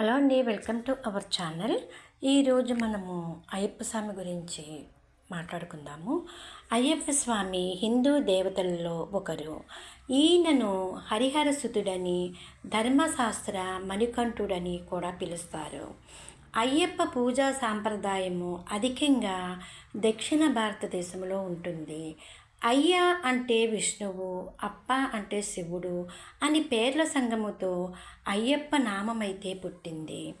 Hello అండి welcome to our channel. ఈరోజు మనము అయ్యప్ప స్వామి గురించి మాట్లాడుకుందాము. అయ్యప్ప స్వామి హిందూ దేవతలలో ఒకరు. ఈయనను హరిహర సుతుడని ధర్మశాస్త్ర మణికంఠుడని కూడా పిలుస్తారు. అయ్యప్ప పూజా సాంప్రదాయము అధికంగా దక్షిణ భారతదేశంలో ఉంటుంది. అయ్య అంటే విష్ణువు అప్ప అంటే శివుడు అని పేర్ల సంగముతో అయ్యప్ప నామమైతే పుట్టింది.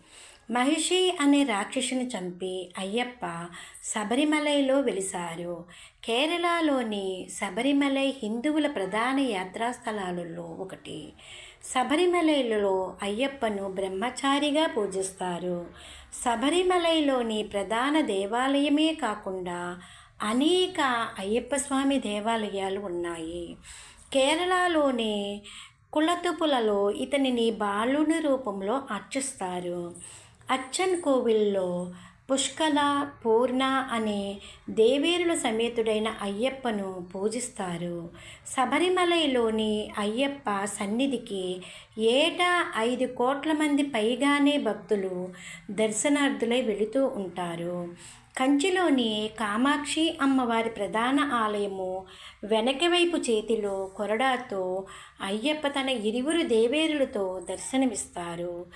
మహిషి అనే రాక్షసుని చంపి అయ్యప్ప శబరిమలైలో వెలిసారు. కేరళలోని శబరిమలై హిందువుల ప్రధాన యాత్రాస్థలాలలో ఒకటి. శబరిమలైలో అయ్యప్పను బ్రహ్మచారిగా పూజిస్తారు. శబరిమలైలోని ప్రధాన దేవాలయమే కాకుండా అనేక అయ్యప్ప స్వామి దేవాలయాలు ఉన్నాయి. కేరళలోని కులతుపులలో ఇతనిని బాలుని రూపంలో అర్చిస్తారు. అచ్చన్ కోవిల్లో పుష్కల పూర్ణ అనే దేవేరుల సమేతుడైన అయ్యప్పను పూజిస్తారు. శబరిమలైలోని అయ్యప్ప సన్నిధికి ఏటా ఐదు కోట్ల మంది పైగానే భక్తులు దర్శనార్థులై వెళుతూ ఉంటారు. కంచిలోని కామాక్షి అమ్మవారి ప్రధాన ఆలయము వెనక వైపు చేతిలో కొరడాతో అయ్యప్ప తన ఇరువురు దేవేరులతో దర్శనమిస్తారు.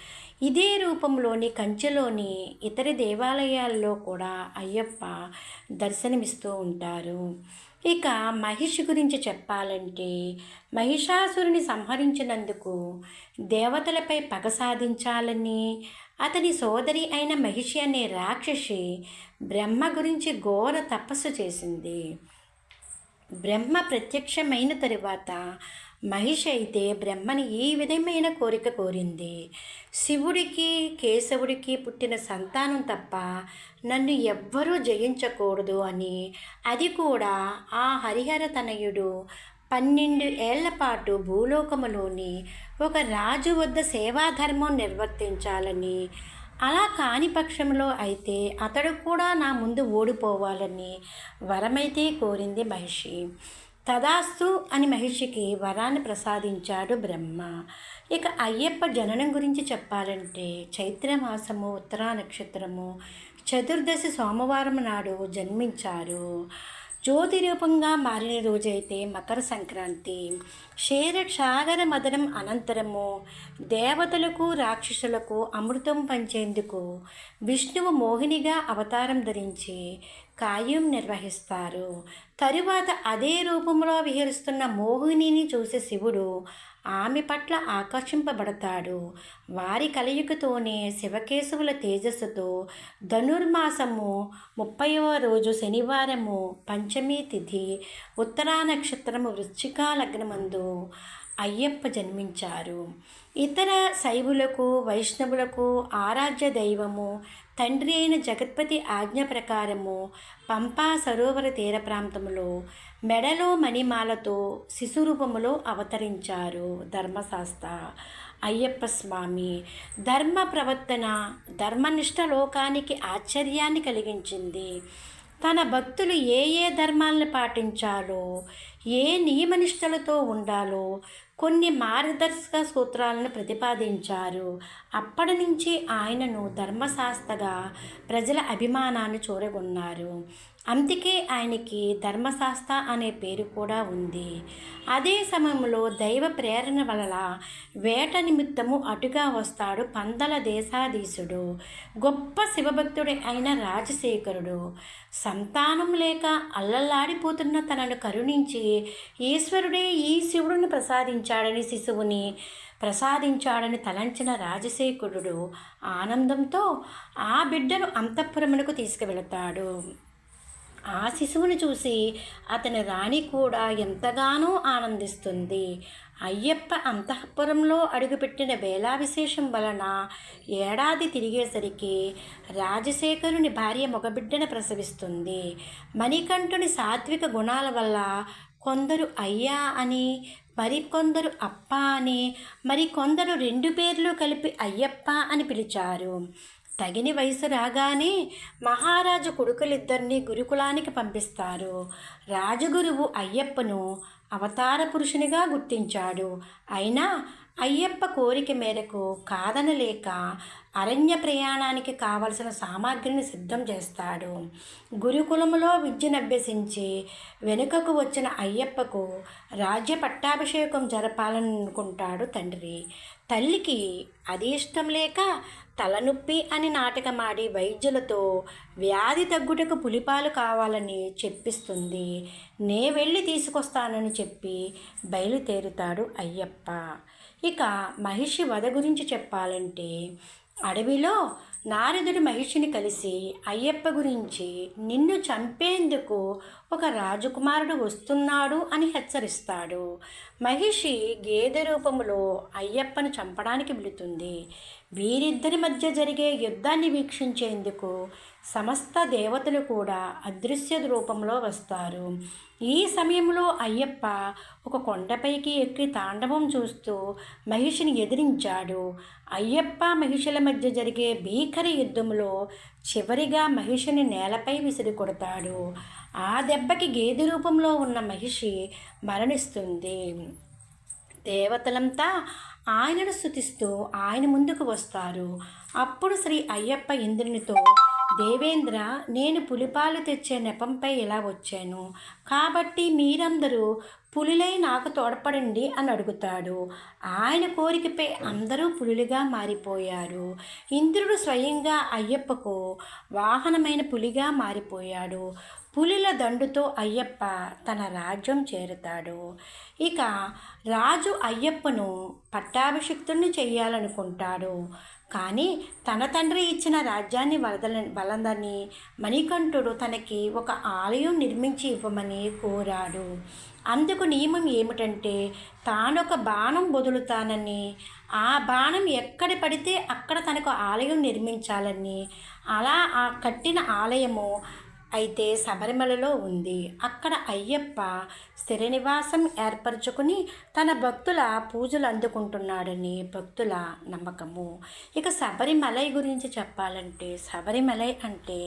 ఇదే రూపంలోని కంచెలోని ఇతర దేవాలయాల్లో కూడా అయ్యప్ప దర్శనమిస్తూ ఉంటారు. ఇక మహిషి గురించి చెప్పాలంటే మహిషాసురుని సంహరించినందుకు దేవతలపై పగ సాధించాలని అతని సోదరి అయిన మహిషి అనే రాక్షసి బ్రహ్మ గురించి ఘోర తపస్సు చేసింది. బ్రహ్మ ప్రత్యక్షమైన తరువాత మహిషి అయితే బ్రహ్మని ఈ విధమైన కోరిక కోరింది. శివుడికి కేశవుడికి పుట్టిన సంతానం తప్ప నన్ను ఎవ్వరూ జయించకూడదు అని అది కూడా ఆ హరిహర తనయుడు పన్నెండు ఏళ్ళ పాటు భూలోకములోని ఒక రాజు వద్ద సేవాధర్మం నిర్వర్తించాలని అలా కాని పక్షంలో అయితే అతడు కూడా నా ముందు ఓడిపోవాలని వరమైతే కోరింది మహిషి. తదాస్తు అని మహిషికి వరాన్ని ప్రసాదించాడు బ్రహ్మ. ఇక అయ్యప్ప జననం గురించి చెప్పాలంటే చైత్రమాసము ఉత్తరా నక్షత్రము చతుర్దశి సోమవారం నాడు జన్మించారు. జ్యోతి రూపంగా మారిన రోజైతే మకర సంక్రాంతి. క్షీర క్షాగర మదనం అనంతరము దేవతలకు రాక్షసులకు అమృతం పంచేందుకు విష్ణువు మోహినిగా అవతారం ధరించి కాయం నిర్వహిస్తారు. తరువాత అదే రూపంలో విహరిస్తున్న మోహినిని చూసే శివుడు ఆమె పట్ల ఆకర్షింపబడతాడు. వారి కలయికతోనే శివకేశవుల తేజస్సుతో ధనుర్మాసము ముప్పైవ రోజు శనివారము పంచమి తిథి ఉత్తరా నక్షత్రము వృశ్చికా లగ్నమందు అయ్యప్ప జన్మించారు. ఇతర శైవులకు వైష్ణవులకు ఆరాధ్య దైవము తండ్రి అయిన జగత్పతి ఆజ్ఞ ప్రకారము పంపా సరోవర తీర ప్రాంతంలో మెడలో మణిమాలతో శిశురూపములో అవతరించారు ధర్మశాస్త్ర. అయ్యప్ప స్వామి ధర్మ ప్రవర్తన ధర్మనిష్ట లోకానికి ఆశ్చర్యాన్ని కలిగించింది. తన భక్తులు ఏ ఏ ధర్మాలను పాటించాలో ఏ నియమనిష్టలతో ఉండాలో కొన్ని మార్గదర్శక సూత్రాలను ప్రతిపాదించారు. అప్పటి నుంచి ఆయనను ధర్మశాస్త్రగా ప్రజల అభిమానాన్ని చూరగొన్నారు. అందుకే ఆయనకి ధర్మశాస్త్ర అనే పేరు కూడా ఉంది. అదే సమయంలో దైవ ప్రేరణ వలన వేట నిమిత్తము అటుగా వస్తాడు పందల దేశాధీశుడు. గొప్ప శివభక్తుడి అయిన రాజశేఖరుడు. సంతానం లేక అల్లల్లాడిపోతున్న తనను కరుణించి ఈశ్వరుడే ఈ శివుడిని ప్రసాదించాడని శిశువుని ప్రసాదించాడని తలంచిన రాజశేఖరుడు ఆనందంతో ఆ బిడ్డను అంతఃపురమునకు తీసుకువెళతాడు. ఆ శిశువుని చూసి అతని రాణి కూడా ఎంతగానో ఆనందిస్తుంది. అయ్యప్ప అంతఃపురంలో అడుగుపెట్టిన వేళా విశేషం వలన ఏడాది తిరిగేసరికి రాజశేఖరుని భార్య మగబిడ్డను ప్రసవిస్తుంది. మణికంఠుని సాత్విక గుణాల వల్ల కొందరు అయ్యా అని మరికొందరు అప్ప అని మరికొందరు రెండు పేర్లు కలిపి అయ్యప్ప అని పిలిచారు. తగిన వయసు రాగానే మహారాజు కొడుకులిద్దరినీ గురుకులానికి పంపిస్తారు. రాజగురువు అయ్యప్పను అవతార పురుషునిగా గుర్తించాడు. అయినా అయ్యప్ప కోరిక మేరకు కాదనలేక అరణ్య ప్రయాణానికి కావలసిన సామాగ్రిని సిద్ధం చేస్తాడు. గురుకులములో విద్యనభ్యసించి వెనుకకు వచ్చిన అయ్యప్పకు రాజ్య పట్టాభిషేకం జరపాలని అనుకుంటాడు తండ్రి. తల్లికి అది ఇష్టం లేక తలనొప్పి అని నాటకమాడి వైద్యులతో వ్యాధి తగ్గుటకు పులిపాలు కావాలని చెప్పిస్తుంది. నే వెళ్ళి తీసుకొస్తానని చెప్పి బయలుదేరుతాడు అయ్యప్ప. ఇక మహిషి వధ గురించి చెప్పాలంటే అడవిలో నారదుడు మహిషిని కలిసి అయ్యప్ప గురించి నిన్ను చంపేందుకు ఒక రాజకుమారుడు వస్తున్నాడు అని హెచ్చరిస్తాడు. మహిషి గేదె రూపంలో అయ్యప్పను చంపడానికి వెళుతుంది. వీరిద్దరి మధ్య జరిగే యుద్ధాన్ని వీక్షించేందుకు సమస్త దేవతలు కూడా అదృశ్య రూపంలో వస్తారు. ఈ సమయంలో అయ్యప్ప ఒక కొండపైకి ఎక్కి తాండవం చూస్తూ మహిషిని ఎదిరించాడు. అయ్యప్ప మహిషుల మధ్య జరిగే భీకర యుద్ధంలో చివరిగా మహిషిని నేలపై విసిరి కొడతాడు ఆ దెబ్బకి గేదె రూపంలో ఉన్న మహిషి మరణిస్తుంది. దేవతలంతా ఆయనను స్థుతిస్తూ ఆయన ముందుకు వస్తారు. అప్పుడు శ్రీ అయ్యప్ప ఇంద్రునితో దేవేంద్ర నేను పులిపాలు తెచ్చే నెపంపై ఇలా వచ్చాను. కాబట్టి మీరందరూ పులిలై నాకు తోడ్పడండి అని అడుగుతాడు. ఆయన కోరికపై అందరూ పులులుగా మారిపోయారు. ఇంద్రుడు స్వయంగా అయ్యప్పకు వాహనమైన పులిగా మారిపోయాడు. పులిల దండుతో అయ్యప్ప తన రాజ్యం చేరుతాడు. ఇక రాజు అయ్యప్పను పట్టాభిషిక్తుణ్ణి చెయ్యాలనుకుంటాడు. కానీ తన తండ్రి ఇచ్చిన రాజ్యాన్ని వరదల వలందని మణికంఠుడు తనకి ఒక ఆలయం నిర్మించి ఇవ్వమని కోరాడు. అందుకు నియమం ఏమిటంటే తానొక బాణం వదులుతానని ఆ బాణం ఎక్కడ పడితే అక్కడ తనకు ఆలయం నిర్మించాలని అలా ఆ కట్టిన ఆలయము అయితే శబరిమలలో ఉంది. అక్కడ అయ్యప్ప స్థిరనివాసం ఏర్పరచుకుని తన భక్తుల పూజలు అందుకుంటున్నాడని భక్తుల నమ్మకము. ఇక శబరిమలై గురించి చెప్పాలంటే శబరిమలై అంటే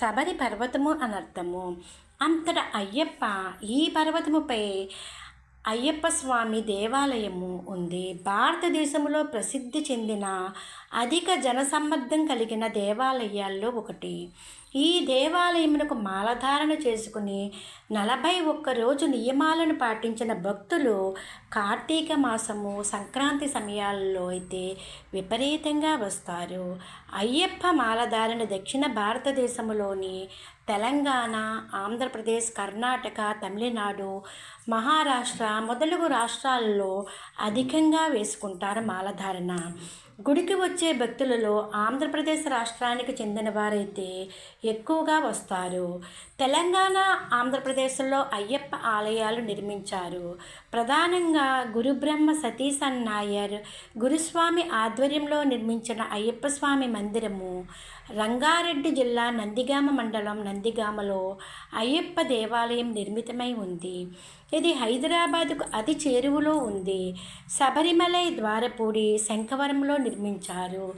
శబరి పర్వతము అనర్థము అంతట అయ్యప్ప ఈ పర్వతముపై అయ్యప్ప స్వామి దేవాలయము ఉంది. భారతదేశంలో ప్రసిద్ధి చెందిన అధిక జనసమ్మర్దం కలిగిన దేవాలయాల్లో ఒకటి. ఈ దేవాలయమునకు మాలధారణ చేసుకుని నలభై ఒక్క రోజు నియమాలను పాటించిన భక్తులు కార్తీక మాసము సంక్రాంతి సమయాల్లో అయితే విపరీతంగా వస్తారు. అయ్యప్ప మాలధారణ దక్షిణ భారతదేశంలోని తెలంగాణ ఆంధ్రప్రదేశ్ కర్ణాటక తమిళనాడు మహారాష్ట్ర మొదలగు రాష్ట్రాల్లో అధికంగా వేసుకుంటారు మాలధారణ. గుడికి వచ్చే భక్తులలో ఆంధ్రప్రదేశ్ రాష్ట్రానికి చెందిన వారైతే ఎక్కువగా వస్తారు. తెలంగాణ ఆంధ్రప్రదేశ్లో అయ్యప్ప ఆలయాలు నిర్మించారు. ప్రధానంగా గురుబ్రహ్మ సతీశన్ నాయర్ గురుస్వామి ఆధ్వర్యంలో నిర్మించిన అయ్యప్ప స్వామి మందిరము రంగారెడ్డి జిల్లా నందిగామ మండలం నందిగామలో అయ్యప్ప దేవాలయం నిర్మితమై ఉంది. ఇది హైదరాబాదుకు అతి చేరువలో ఉంది. శబరిమలై ద్వారపూడి శంఖవరంలో నిర్మించారు.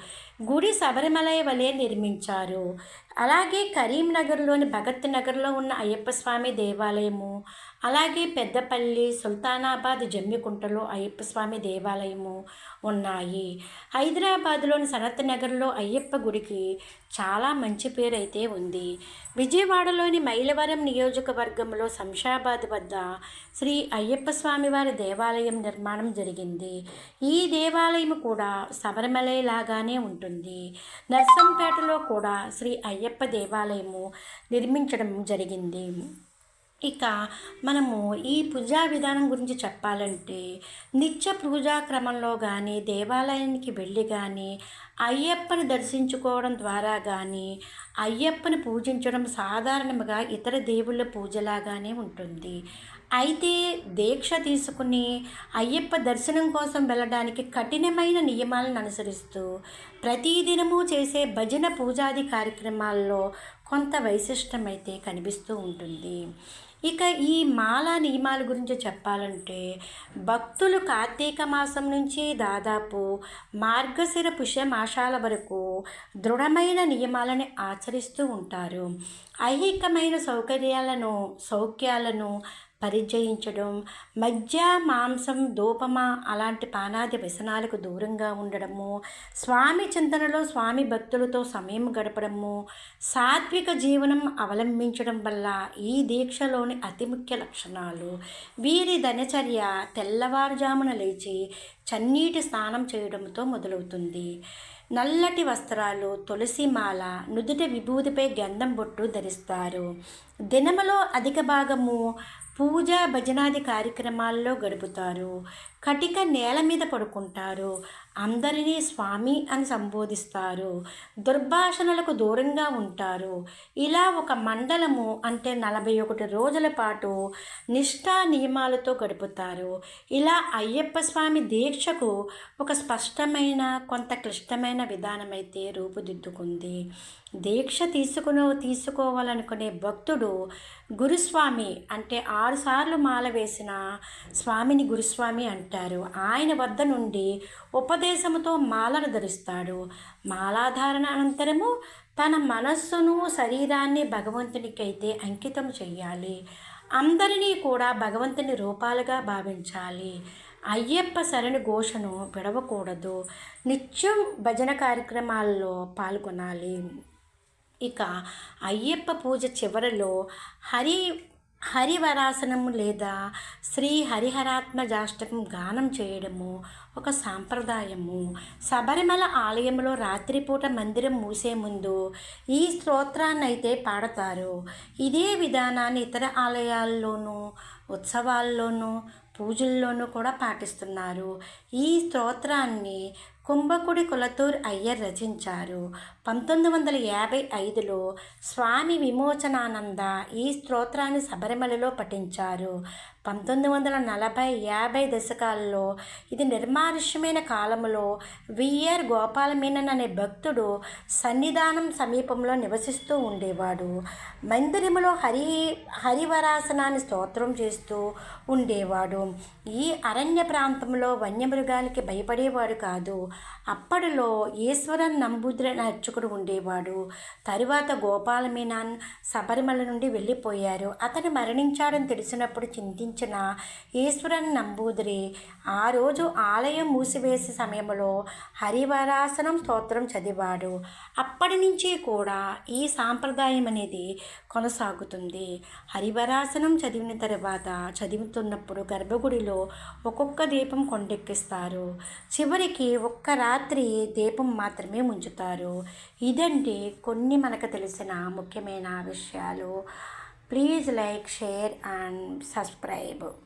గుడి శబరిమలై వలె నిర్మించారు. అలాగే కరీంనగర్లోని భగత్ నగర్లో ఉన్న అయ్యప్ప స్వామి దేవాలయము అలాగే పెద్దపల్లి సుల్తానాబాద్ జమ్మికుంటలో అయ్యప్ప స్వామి దేవాలయము ఉన్నాయి. హైదరాబాద్లోని సనత్ నగర్లో అయ్యప్ప గుడికి చాలా మంచి పేరు అయితే ఉంది. విజయవాడలోని మైలవరం నియోజకవర్గంలో శంషాబాద్ వద్ద శ్రీ అయ్యప్ప స్వామి వారి దేవాలయం నిర్మాణం జరిగింది. ఈ దేవాలయం కూడా శబరిమలై లాగానే ఉంటుంది. నర్సంపేటలో కూడా శ్రీ అయ్యప్ప దేవాలయము నిర్మించడం జరిగింది. ఇక మనము ఈ పూజా విధానం గురించి చెప్పాలంటే నిత్య పూజా క్రమంలో కానీ దేవాలయానికి వెళ్ళి కానీ అయ్యప్పని దర్శించుకోవడం ద్వారా కానీ అయ్యప్పని పూజించడం సాధారణంగా ఇతర దేవుళ్ళ పూజలాగానే ఉంటుంది. అయితే దీక్ష తీసుకుని అయ్యప్ప దర్శనం కోసం వెళ్ళడానికి కఠినమైన నియమాలను అనుసరిస్తూ ప్రతిదినము చేసే భజన పూజాది కార్యక్రమాల్లో కొంత వైశిష్టమైతే కనిపిస్తూ ఉంటుంది. ఇక ఈ మాల నియమాల గురించి చెప్పాలంటే భక్తులు కార్తీక మాసం నుంచి దాదాపు మార్గశిర పుష్యమాషాల వరకు దృఢమైన నియమాలను ఆచరిస్తూ ఉంటారు. ఐహికమైన సౌకర్యాలను సౌఖ్యాలను పరిచయించడం మధ్య మాంసం దూపమ అలాంటి పానాది వ్యసనాలకు దూరంగా ఉండడము స్వామి చింతనలో స్వామి భక్తులతో సమయం గడపడము సాత్విక జీవనం అవలంబించడం వల్ల ఈ దీక్షలోని అతి ముఖ్య లక్షణాలు. వీరి దినచర్య తెల్లవారుజామున లేచి చన్నీటి స్నానం చేయడంతో మొదలవుతుంది. నల్లటి వస్త్రాలు తులసి మాల నుదుట విభూతిపై గంధం బొట్టు ధరిస్తారు. దినములో అధిక భాగము పూజ భజనాది కార్యక్రమాల్లో గడుపుతారు. కటిక నేల మీద పడుకుంటారు. అందరినీ స్వామి అని సంబోధిస్తారు. దుర్భాషణలకు దూరంగా ఉంటారు. ఇలా ఒక మండలము అంటే నలభై ఒకటి రోజుల పాటు నిష్ఠా నియమాలతో గడుపుతారు. ఇలా అయ్యప్ప స్వామి దీక్షకు ఒక స్పష్టమైన కొంత క్లిష్టమైన విధానమైతే రూపుదిద్దుకుంది. దీక్ష తీసుకుని తీసుకోవాలనుకునే భక్తుడు గురుస్వామి అంటే ఆరుసార్లు మాల వేసిన స్వామిని గురుస్వామి అంటారు. ఆయన వద్ద నుండి ఉపదేశముతో మాలను ధరిస్తాడు. మాలాధారణ అనంతరము తన మనస్సును శరీరాన్ని భగవంతునికైతే అంకితం చేయాలి అందరినీ కూడా భగవంతుని రూపాలుగా భావించాలి. అయ్యప్ప శరణి ఘోషను విడవకూడదు. నిత్యం భజన కార్యక్రమాల్లో పాల్గొనాలి. ఇక అయ్యప్ప పూజ చివరలో హరి హరివరాసనము లేదా శ్రీ హరిహరాత్మజాష్టకం గానం చేయడము ఒక సాంప్రదాయము. శబరిమల ఆలయంలో రాత్రిపూట మందిరం మూసే ముందు ఈ స్తోత్రాన్ని అయితే పాడతారు. ఇదే విధానాన్ని ఇతర ఆలయాల్లోనూ ఉత్సవాల్లోనూ పూజల్లోనూ కూడా పాటిస్తున్నారు. ఈ స్తోత్రాన్ని కుంభకుడి కులతూర్ అయ్యర్ రచించారు. పంతొమ్మిది వందల యాభై ఐదులో స్వామి విమోచనానంద ఈ స్తోత్రాన్ని శబరిమలలో పఠించారు. పంతొమ్మిది వందల నలభై యాభై దశకాల్లో ఇది నిర్మానుష్యమైన కాలంలో విఆర్ గోపాలమీనన్ అనే భక్తుడు సన్నిధానం సమీపంలో నివసిస్తూ ఉండేవాడు. మందిరములో హరి హరివరాసనాన్ని స్తోత్రం చేస్తూ ఉండేవాడు. ఈ అరణ్య ప్రాంతంలో వన్యమృగానికి భయపడేవాడు కాదు. అప్పటిలో ఈశ్వరన్ నంబూద్రి అనే అర్చకుడు ఉండేవాడు. తరువాత గోపాలమీనాన్ శబరిమల నుండి వెళ్ళిపోయారు. అతను మరణించాడని తెలిసినప్పుడు చింతించిన ఈశ్వరన్ నంబూదిరి ఆ రోజు ఆలయం మూసివేసే సమయంలో హరివరాసనం స్తోత్రం చదివాడు. అప్పటి నుంచి కూడా ఈ సాంప్రదాయం అనేది కొనసాగుతుంది. హరివరాసనం చదివిన తర్వాత చదువుతున్నప్పుడు గర్భగుడిలో ఒక్కొక్క దీపం కొండెక్కిస్తారు. చివరికి ఒక్క రాత్రి దీపం మాత్రమే ఉంచుతారు ఇదండి కొన్ని మనకు తెలిసిన ముఖ్యమైన విషయాలు. Please like share and subscribe.